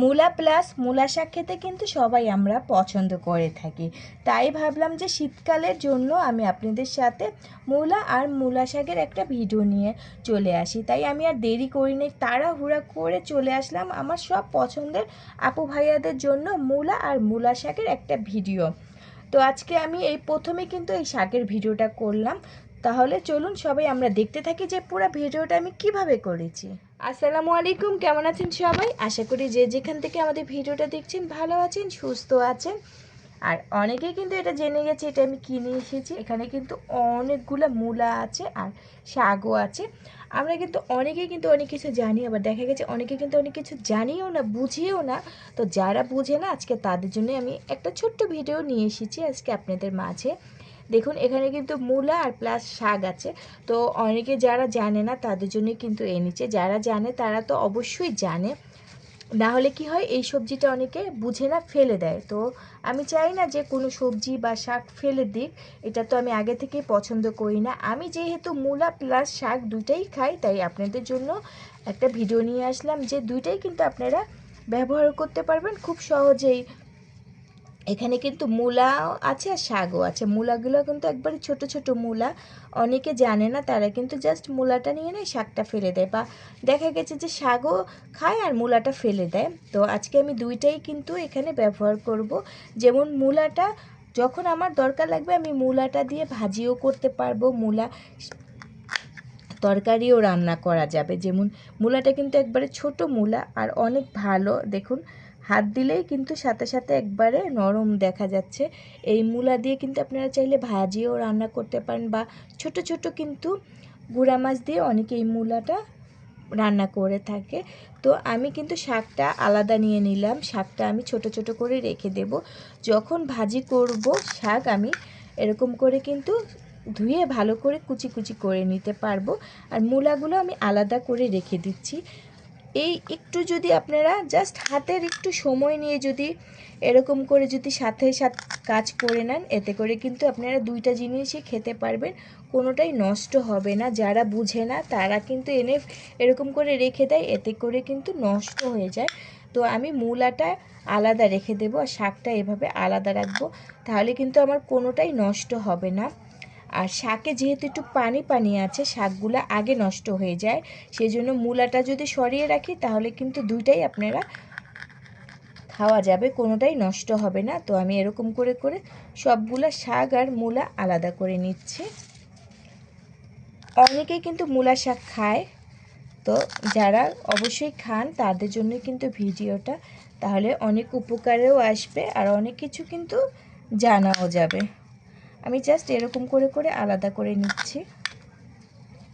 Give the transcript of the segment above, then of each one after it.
মূলা প্লাস মূলা শাক খেতে কিন্তু সবাই আমরা পছন্দ করে থাকি। তাই ভাবলাম যে শীতকালের জন্য আমি আপনাদের সাথে মূলা আর মূলা শাকের একটা ভিডিও নিয়ে চলে আসি। তাই আমি আর দেরি করি করিনি, তাড়াহুড়া করে চলে আসলাম আমার সব পছন্দের আপু ভাইয়াদের জন্য মূলা আর মূলা শাকের একটা ভিডিও। তো আজকে আমি এই প্রথমে কিন্তু এই শাকের ভিডিওটা করলাম। তাহলে চলুন সবাই আমরা দেখতে থাকি যে পুরো ভিডিওটা আমি কীভাবে করেছি। আসসালামু আলাইকুম, কেমন আছেন সবাই? আশা করি যে যেখান থেকে আমাদের ভিডিওটা দেখছেন ভালো আছেন, সুস্থ আছেন। আর অনেকেই কিন্তু এটা জেনে গেছে, এটা আমি কিনে এসেছি। এখানে কিন্তু অনেকগুলো মূলা আছে আর শাকও আছে। আমরা কিন্তু অনেকেই কিন্তু অনেক কিছু জানি, আবার দেখা গেছে অনেকে কিন্তু অনেক কিছু জানিও না, বুঝিও না। তো যারা বুঝে না, আজকে তাদের জন্য আমি একটা ছোট্ট ভিডিও নিয়ে এসেছি আজকে আপনাদের মাঝে। দেখুন, এখানে কিন্তু মূলা আর প্লাস শাক আছে। তো অনেকে যারা জানে না, তাদের জন্য কিন্তু এনেছে যারা জানে, তারা তো অবশ্যই জানে। না হলে কি হয়, এই সবজিটা অনেকে বুঝে না, ফেলে দেয়। তো আমি চাই না যে কোনো সবজি বা শাক ফেলে দিক। এটা তো আমি আগে থেকেই পছন্দ করি না। আমি যেহেতু মূলা প্লাস শাক দুইটাই খাই, তাই আপনাদের জন্য একটা ভিডিও নিয়ে আসলাম যে দুইটাই কিন্তু আপনারা ব্যবহার করতে পারবেন। খুব সহজেই এখানে কিন্তু মূলাও আছে আর শাকও আছে। মূলাগুলো কিন্তু একবারে ছোট ছোট মূলা। অনেকে জানে না, তারা কিন্তু জাস্ট মূলাটা নিয়ে নেয় শাকটা ফেলে দেয় বা দেখা গেছে যে শাকও খায় আর মূলাটা ফেলে দেয়। তো আজকে আমি দুইটাই কিন্তু এখানে ব্যবহার করব। যেমন মূলাটা যখন আমার দরকার লাগবে আমি মূলাটা দিয়ে ভাজিও করতে পারব। মূলা তরকারিও রান্না করা যাবে। যেমন মূলাটা কিন্তু একবারে ছোট মূলা আর অনেক ভালো। দেখুন হাত দিলেই কিন্তু সাথে সাথে একবারে নরম দেখা যাচ্ছে। এই মূলা দিয়ে কিন্তু আপনারা চাইলে ভাজিও রান্না করতে পারেন বা ছোট ছোট কিন্তু গুঁড়া মাছ দিয়ে অনেকে এই মূলাটা রান্না করে থাকে। তো আমি কিন্তু শাকটা আলাদা নিয়ে নিলাম। শাকটা আমি ছোট ছোট করে রেখে দেব। যখন ভাজি করব শাক আমি এরকম করে কিন্তু ধুয়ে ভালো করে কুচি কুচি করে নিতে পারব। আর মূলাগুলো আমি আলাদা করে রেখে দিচ্ছি। এই একটু যদি আপনারা জাস্ট হাতের একটু সময় নিয়ে যদি এরকম করে যদি সাথে সাথে কাজ করে নেন, এতে করে কিন্তু আপনারা দুইটা জিনিসই খেতে পারবেন, কোনোটাই নষ্ট হবে না। যারা বুঝে না, তারা কিন্তু এনে এরকম করে রেখে দেয়, এতে করে কিন্তু নষ্ট হয়ে যায়। তো আমি মূলাটা আলাদা রেখে দেবো আর শাকটা এভাবে আলাদা রাখব, তাহলে কিন্তু আমার কোনোটাই নষ্ট হবে না। আর শাকে যেহেতু একটু পানি পানি আছে, শাকগুলো আগে নষ্ট হয়ে যায় সেই জন্য মূলাটা যদি সরিয়ে রাখি, তাহলে কিন্তু দুইটাই আপনারা খাওয়া যাবে, কোনোটাই নষ্ট হবে না। তো আমি এরকম করে করে সবগুলা শাক আর মূলা আলাদা করে নিচ্ছি। অনেকেই কিন্তু মূলা শাক খায়। তো যারা অবশ্যই খান, তাদের জন্য কিন্তু ভিডিওটা তাহলে অনেক উপকারেও আসবে, আর অনেক কিছু কিন্তু জানাও যাবে। আমি জাস্ট এরকম করে করে আলাদা করে নিচ্ছি।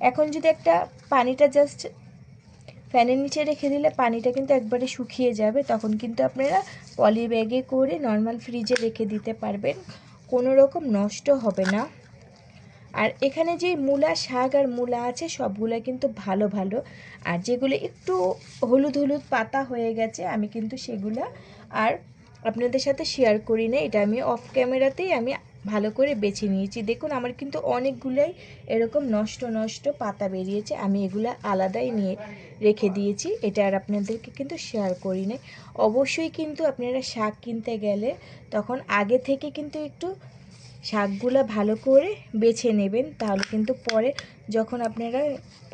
এখন যদি একটা পানিটা জাস্ট ফ্যানের নিচে রেখে দিলে পানিটা কিন্তু একবারে শুকিয়ে যাবে, তখন কিন্তু আপনারা পলি ব্যাগে করে নর্মাল ফ্রিজে রেখে দিতে পারবেন। কোনো রকম নষ্ট হবে না। আর এখানে যে মূলা, শাক আর মূলা আছে, সবগুলো কিন্তু ভালো ভালো। আর যেগুলো একটু হলুদ হলুদ পাতা হয়ে গেছে, আমি কিন্তু সেগুলো আর আপনাদের সাথে শেয়ার করি না। এটা আমি অফ ক্যামেরাতেই আমি ভালো করে বেছে নিয়েছি। দেখুন, আমার কিন্তু অনেকগুলোই এরকম নষ্ট নষ্ট পাতা বেরিয়েছে, আমি এগুলো আলাদাই নিয়ে রেখে দিয়েছি। এটা আর আপনাদেরকে কিন্তু শেয়ার করি নাই। অবশ্যই কিন্তু আপনারা শাক কিনতে গেলে তখন আগে থেকে কিন্তু একটু শাকগুলো ভালো করে বেছে নেবেন, তাহলে কিন্তু পরে যখন আপনারা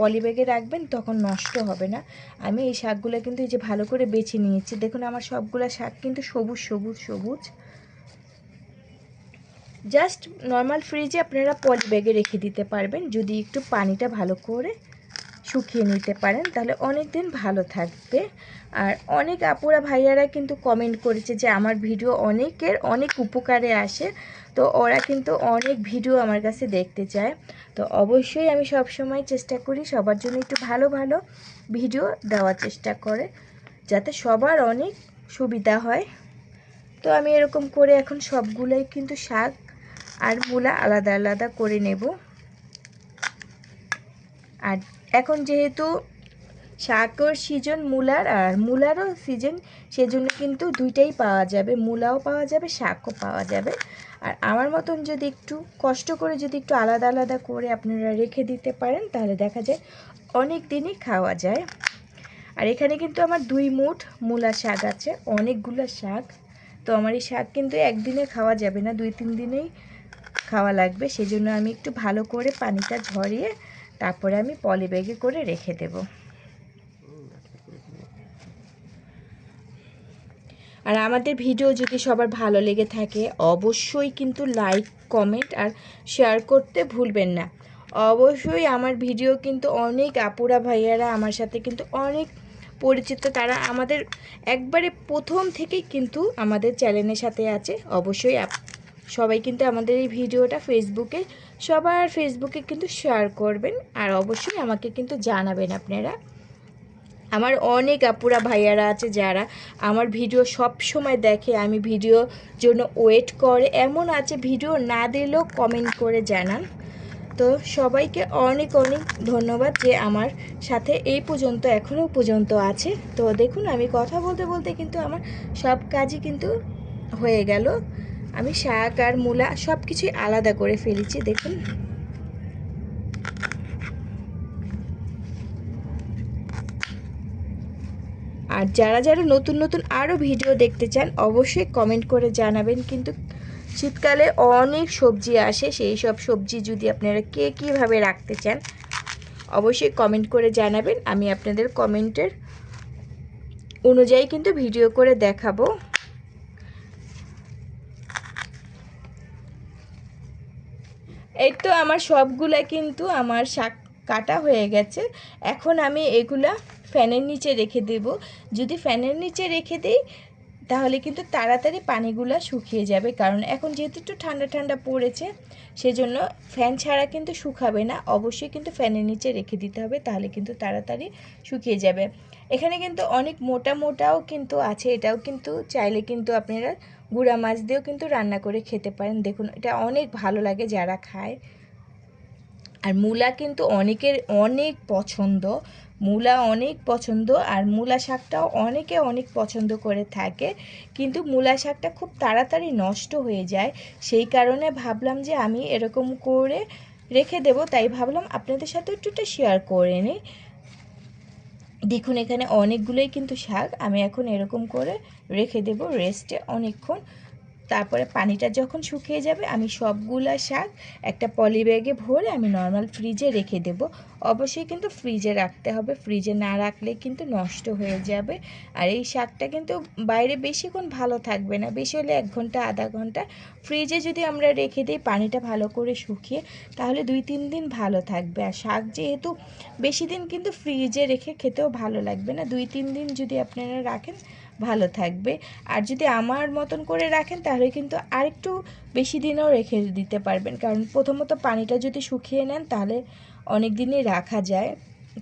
পলিব্যাগে রাখবেন তখন নষ্ট হবে না। আমি এই শাকগুলো কিন্তু এই যে ভালো করে বেছে নিয়েছি, দেখুন আমার সবগুলো শাক কিন্তু সবুজ সবুজ সবুজ। জাস্ট নর্মাল ফ্রিজে আপনারা পলি ব্যাগে রেখে দিতে পারবেন। যদি একটু পানিটা ভালো করে শুকিয়ে নিতে পারেন, তাহলে অনেক দিন ভালো থাকবে। আর অনেক আপুরা ভাইয়ারা কিন্তু কমেন্ট করেছে যে, আমার ভিডিও অনেকের অনেক উপকারে আসে। তো ওরা কিন্তু অনেক ভিডিও আমার কাছে দেখতে চায়। তো অবশ্যই আমি সব সময় চেষ্টা করি সবার জন্য একটু ভালো ভালো ভিডিও দেওয়ার চেষ্টা করে, যাতে সবার অনেক সুবিধা হয়। তো আমি এরকম করে এখন সবগুলোই কিন্তু শাক আর মূলা আলাদা আলাদা করে নেব। আর এখন যেহেতু শাকর সিজন মূলার, আর মূলারও সিজন, সেজন্য কিন্তু দুইটাই পাওয়া যাবে। মূলাও পাওয়া যাবে, শাকও পাওয়া যাবে। আর আমার মতন যদি একটু কষ্ট করে যদি একটু আলাদা আলাদা করে আপনারা রেখে দিতে পারেন, তাহলে দেখা যায় অনেক দিনই খাওয়া যায়। আর এখানে কিন্তু আমার দুই মুঠ মূলা শাক আছে, অনেকগুলো শাক। তো আমার এই শাক কিন্তু একদিনে খাওয়া যাবে না, দুই তিন দিনেই খাওয়া লাগবে, সেজন্য আমি একটু ভালো করে পানিটা ঝরিয়ে তারপরে আমি পলি ব্যাগে করে রেখে দেব। আর আমাদের ভিডিও যদি সবার ভালো লেগে থাকে, অবশ্যই কিন্তু লাইক, কমেন্ট আর শেয়ার করতে ভুলবেন না। অবশ্যই আমার ভিডিও কিন্তু অনেক আপুরা ভাইয়ারা আমার সাথে কিন্তু অনেক পরিচিত, তারা আমাদের একবারে প্রথম থেকেই কিন্তু আমাদের চ্যানেলের সাথে আছে। অবশ্যই সবাই কিন্তু আমাদের এই ভিডিওটা ফেসবুকে সবার ফেসবুকে কিন্তু শেয়ার করবেন আর অবশ্যই আমাকে কিন্তু জানাবেন আপনারা। আমার অনেক আপুরা ভাইয়ারা আছে যারা আমার ভিডিও সব সময় দেখে, আমি ভিডিও জন্য ওয়েট করে, এমন আছে ভিডিও না দিলেও কমেন্ট করে জানান। তো সবাইকে অনেক অনেক ধন্যবাদ যে আমার সাথে এই পর্যন্ত, এখনও পর্যন্ত আছে। তো দেখুন, আমি কথা বলতে বলতে কিন্তু আমার সব কাজই কিন্তু হয়ে গেল। আমি শাক আর মূলা সব কিছুই আলাদা করে ফেলেছি, দেখুন। আর যারা যারা নতুন নতুন আরও ভিডিও দেখতে চান, অবশ্যই কমেন্ট করে জানাবেন। কিন্তু শীতকালে অনেক সবজি আসে, সেই সব সবজি যদি আপনারা কে কীভাবে রাখতে চান, অবশ্যই কমেন্ট করে জানাবেন। আমি আপনাদের কমেন্টের অনুযায়ী কিন্তু ভিডিও করে দেখাবো। এই তো আমার সবগুলা কিন্তু আমার শাক কাটা হয়ে গেছে। এখন আমি এগুলা ফ্যানের নিচে রেখে দেব। যদি ফ্যানের নিচে রেখে দিই, তাহলে কিন্তু তাড়াতাড়ি পানিগুলো শুকিয়ে যাবে। কারণ এখন যেহেতু একটু ঠান্ডা ঠান্ডা পড়েছে, সেজন্য ফ্যান ছাড়া কিন্তু শুকাবে না। অবশ্যই কিন্তু ফ্যানের নিচে রেখে দিতে হবে, তাহলে কিন্তু তাড়াতাড়ি শুকিয়ে যাবে। এখানে কিন্তু অনেক মোটা মোটাও কিন্তু আছে, এটাও কিন্তু চাইলে কিন্তু আপনারা গুঁড়া মাছ দিয়েও কিন্তু রান্না করে খেতে পারেন। দেখুন, এটা অনেক ভালো লাগে যারা খায়। আর মূলা কিন্তু অনেকের অনেক পছন্দ, মূলা অনেক পছন্দ, আর মূলা শাকটাও অনেকে অনেক পছন্দ করে থাকে। কিন্তু মূলা শাকটা খুব তাড়াতাড়ি নষ্ট হয়ে যায়। সেই কারণে ভাবলাম যে আমি এরকম করে রেখে দেব, তাই ভাবলাম আপনাদের সাথে একটুটা শেয়ার করে নিই। দেখুন এখানে অনেকগুলোই কিন্তু শাক আমি এখন এরকম করে রেখে দেব রেস্টে অনেকক্ষণ তারপরে পানিটা যখন শুকিয়ে যাবে, আমি সবগুলা শাক একটা পলি ব্যাগে ভরে আমি নর্মাল ফ্রিজে রেখে দেব। অবশ্যই কিন্তু ফ্রিজে রাখতে হবে। ফ্রিজে না রাখলে কিন্তু নষ্ট হয়ে যাবে। আর এই শাকটা কিন্তু বাইরে বেশিক্ষণ ভালো থাকবে না। বেশি হলে এক ঘণ্টা, আধা ঘণ্টা ফ্রিজে যদি আমরা রেখে দিই পানিটা ভালো করে শুকিয়ে, তাহলে দুই, তিন দিন ভালো থাকবে। আর শাক যেহেতু বেশি দিন কিন্তু ফ্রিজে রেখে খেতেও ভালো লাগবে না, দুই, তিন দিন যদি আপনারা রাখেন ভালো থাকবে। আর যদি আমার মতন করে রাখেন, তাহলে কিন্তু আরেকটু বেশি দিনও রেখে দিতে পারবেন। কারণ প্রথমত পানিটা যদি শুকিয়ে নেন, তাহলে অনেক দিনই রাখা যায়,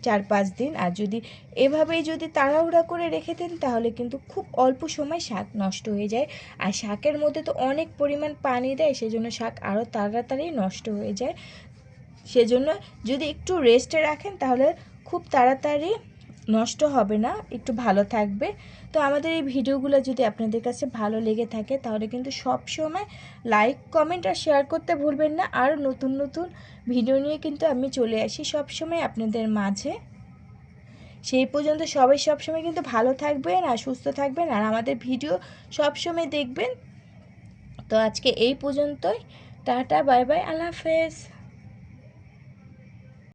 চার পাঁচ দিন। আর যদি এভাবেই যদি তাড়াহুড়া করে রেখে দেন, তাহলে কিন্তু খুব অল্প সময় শাক নষ্ট হয়ে যায়। আর শাকের মধ্যে তো অনেক পরিমাণ পানি দেয়, সেজন্য শাক আরও তাড়াতাড়ি নষ্ট হয়ে যায়। সেজন্য যদি একটু রেস্টে রাখেন, তাহলে খুব তাড়াতাড়ি নষ্ট হবে না, একটু ভালো থাকবে। তো আমাদের এই ভিডিওগুলো যদি আপনাদের কাছে ভালো লেগে থাকে, তাহলে কিন্তু সব সময় লাইক কমেন্ট আর শেয়ার করতে ভুলবেন না। আর নতুন নতুন ভিডিও নিয়ে কিন্তু আমি চলে আসি সব সময় আপনাদের মাঝে। সেই পর্যন্ত সবাই সবসময় কিন্তু ভালো থাকবেন আর সুস্থ থাকবেন আর আমাদের ভিডিও সব সময় দেখবেন। তো আজকে এই পর্যন্তই। টাটা বাই বাই আল্লাহ হাফেজ।